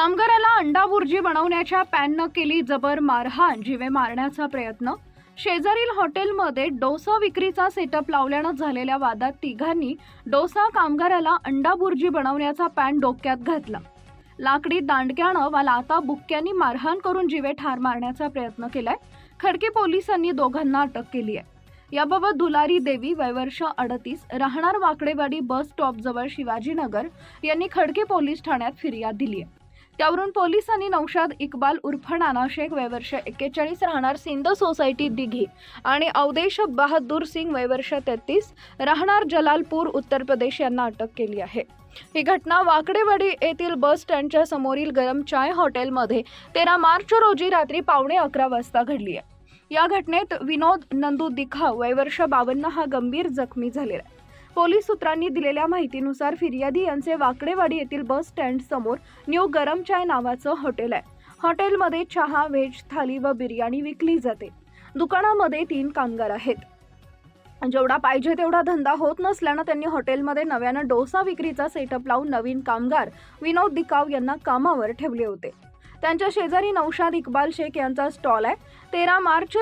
कामगाराला अंडा बुर्जी बनवण्याच्या पॅननं केली जबर मारहाण जीवे मारण्याचा प्रयत्न. शेजारील हॉटेलमध्ये डोसा विक्रीचा सेटअप लावल्यानं झालेल्या वादात तिघांनी डोसा कामगाराला अंडा बुर्जी बनवण्याचा पॅन डोक्यात घातला. लाकडी दांडक्यानं वा लाता बुक्क्यांनी मारहाण करून जीवे ठार मारण्याचा प्रयत्न केलाय. खडके पोलिसांनी दोघांना अटक केली आहे. याबाबत दुलारी देवी वयवर्ष अडतीस राहणार वाकडेवाडी बस स्टॉपजवळ शिवाजीनगर यांनी खडके पोलीस ठाण्यात फिर्याद दिली आहे. त्यावरून पोलिसांनी नौशाद इक्बाल उर्फ नाना शेख वयवर्ष एक्केचाळीस राहणार सिंध सोसायटी दिघी. आणि अवदेश बहादूर सिंग वयवर्ष तेहतीस राहणार जलालपूर उत्तर प्रदेश यांना अटक केली आहे. ही घटना वाकडेवाडी येथील बस स्टँडच्या समोरील गरम चाय हॉटेलमध्ये तेरा मार्च रोजी रात्री पावणे अकरा वाजता घडली आहे. या घटनेत विनोद नंदू दिखाव वयवर्ष बावन्न हा गंभीर जखमी झालेला आहे. पोलीस सूत्रांनी दिलेल्या माहितीनुसार फिर्यादी यांचे वाकडेवाडी येथील बस स्टँड समोर न्यू गरम चाय नावाचं हॉटेल आहे. हॉटेलमध्ये चहा व्हेज थाली व बिर्याणी विकली जाते. दुकानामध्ये तीन कामगार आहेत. जेवढा पाहिजे तेवढा धंदा होत नसल्यानं त्यांनी हॉटेलमध्ये नव्यानं डोसा विक्रीचा सेटअप लावून नवीन कामगार विनोद दिकाव यांना कामावर ठेवले होते. त्यांच्या शेजारी नौशाद इक्बाल शेख यांचा स्टॉल आहे. तेरा मार्च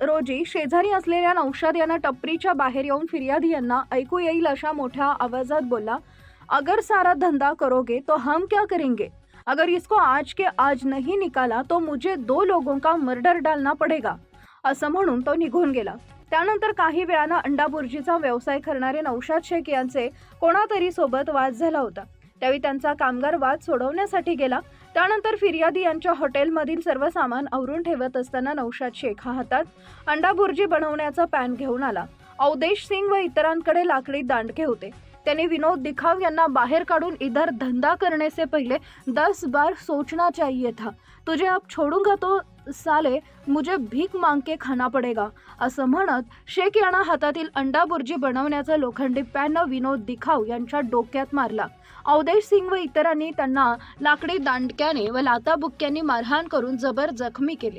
रोजी शेजारी असलेल्या नौशाद यांना टपरीच्या बाहेर येऊन फिर्यादी यांना ऐकू येईल अशा मोठ्या आवाजात बोलला अगर सारा धंदा करोगे तो हम क्या करेंगे? अगर इसको आज के आज नहीं निकाला तो मुझे दो लोगों का मर्डर डालना पडेगा. असं म्हणून तो निघून गेला. त्यानंतर काही वेळानं अंडा बुर्जीचा व्यवसाय करणारे नौशाद शेख यांचे कोणातरी सोबत वाद झाला होता. त्यावेळी त्यांचा कामगार वाद सोडवण्यासाठी गेला. त्यानंतर फिर्यादी यांच्या हॉटेलमधील सर्व सामान आवरून ठेवत असताना नौशाद शेख हा हातात अंडा भुर्जी बनवण्याचा पॅन घेऊन आला. अवदेश सिंग व इतरांकडे लाकडी दांडके होते. त्याने विनोद दिखाव यांना बाहेर काढून इधर धंदा करने से दस बार सोचना चाहिए था. तुझे अब छोडूंगा तो साले मुझे भीक मांग के खाना पडेगा असं म्हणत शेख यांना हातातील अंडा बुर्जी बनवण्याचा लोखंडी पॅन विनोद दिखाव यांच्या डोक्यात मारला. अवधेश सिंग व इतरांनी त्यांना लाकडी दांडक्याने व लाताबुक्क्यांनी मारहाण करून जबर जखमी केले.